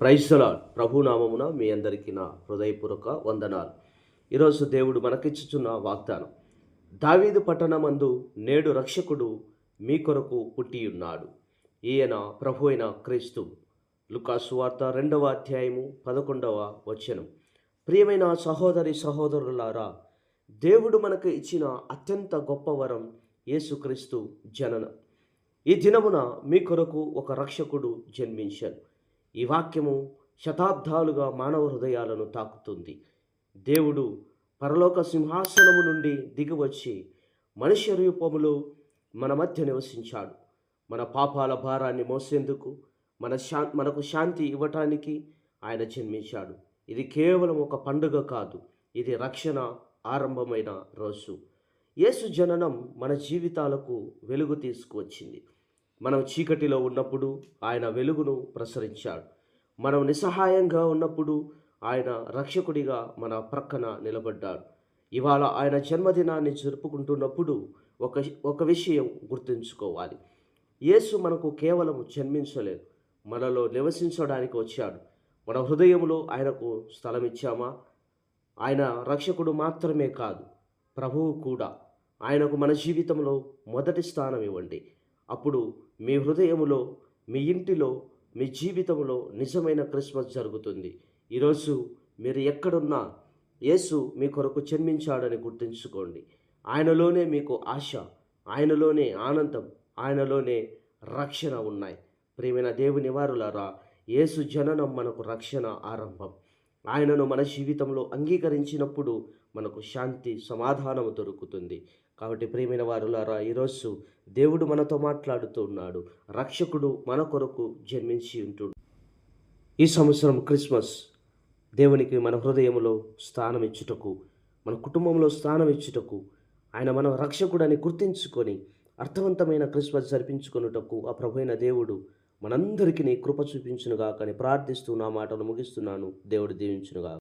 ప్రైస్తలా ప్రభునామమున మీ అందరికీ నా హృదయపూర్వక వందనాలు. ఈరోజు దేవుడు మనకిచ్చుచున్న వాగ్దానం దావీదు పట్టణమందు నేడు రక్షకుడు మీ కొరకు పుట్టి ఉన్నాడు ఈయన ప్రభు అయిన క్రీస్తు. లుకాసు వార్త రెండవ అధ్యాయము పదకొండవ వచనం. ప్రియమైన సహోదరి సహోదరులారా దేవుడు మనకు ఇచ్చిన అత్యంత గొప్ప వరం యేసుక్రీస్తు జనన. ఈ దినమున మీ కొరకు ఒక రక్షకుడు జన్మించాడు. ఈ వాక్యము శతాబ్దాలుగా మానవ హృదయాలను తాకుతుంది. దేవుడు పరలోక సింహాసనము నుండి దిగివచ్చి మనిషి రూపములో మన మధ్య నివసించాడు. మన పాపాల భారాన్ని మోసేందుకు మన శా మనకు శాంతి ఇవ్వటానికి ఆయన జన్మించాడు. ఇది కేవలం ఒక పండుగ కాదు ఇది రక్షణ ఆరంభమైన రోజు. యేసు జననం మన జీవితాలకు వెలుగు తీసుకువచ్చింది. మనం చీకటిలో ఉన్నప్పుడు ఆయన వెలుగును ప్రసరించాడు. మనం నిస్సహాయంగా ఉన్నప్పుడు ఆయన రక్షకుడిగా మన ప్రక్కన నిలబడ్డాడు. ఇవాళ ఆయన జన్మదినాన్ని జరుపుకుంటున్నప్పుడు ఒక ఒక విషయం గుర్తుంచుకోవాలి. యేసు మనకు కేవలం జన్మించలేదు. మనలో నివసించడానికి వచ్చాడు. మన హృదయంలో ఆయనకు స్థలం ఇచ్చామా? ఆయన రక్షకుడు మాత్రమే కాదు ప్రభువు కూడా. ఆయనకు మన జీవితంలో మొదటి స్థానం ఇవ్వండి. అప్పుడు మీ హృదయములో మీ ఇంటిలో మీ జీవితంలో నిజమైన క్రిస్మస్ జరుగుతుంది. ఈరోజు మీరు ఎక్కడున్నా యేసు మీ కొరకు జన్మించాడని గుర్తుంచుకోండి. ఆయనలోనే మీకు ఆశ ఆయనలోనే ఆనందం ఆయనలోనే రక్షణ ఉన్నాయి. ప్రేమైన దేవుని వారులారా యేసు జననం మనకు రక్షణ ఆరంభం. ఆయనను మన జీవితంలో అంగీకరించినప్పుడు మనకు శాంతి సమాధానము దొరుకుతుంది. కాబట్టి ప్రియమైన వారులారా ఈరోజు దేవుడు మనతో మాట్లాడుతూ ఉన్నాడు. రక్షకుడు మన కొరకు జన్మించి ఉంటుడు. ఈ సంవత్సరం క్రిస్మస్ దేవునికి మన హృదయంలో స్థానం ఇచ్చుటకు మన కుటుంబంలో స్థానం ఇచ్చుటకు ఆయన మన రక్షకుడని గుర్తించుకొని అర్థవంతమైన క్రిస్మస్ జరిపించుకొనుటకు ఆ ప్రభైన దేవుడు మనందరికీ కృప చూపించునుగాక కానీ ప్రార్థిస్తూ నా మాటలు ముగిస్తున్నాను. దేవుడు దీవించునుగాక.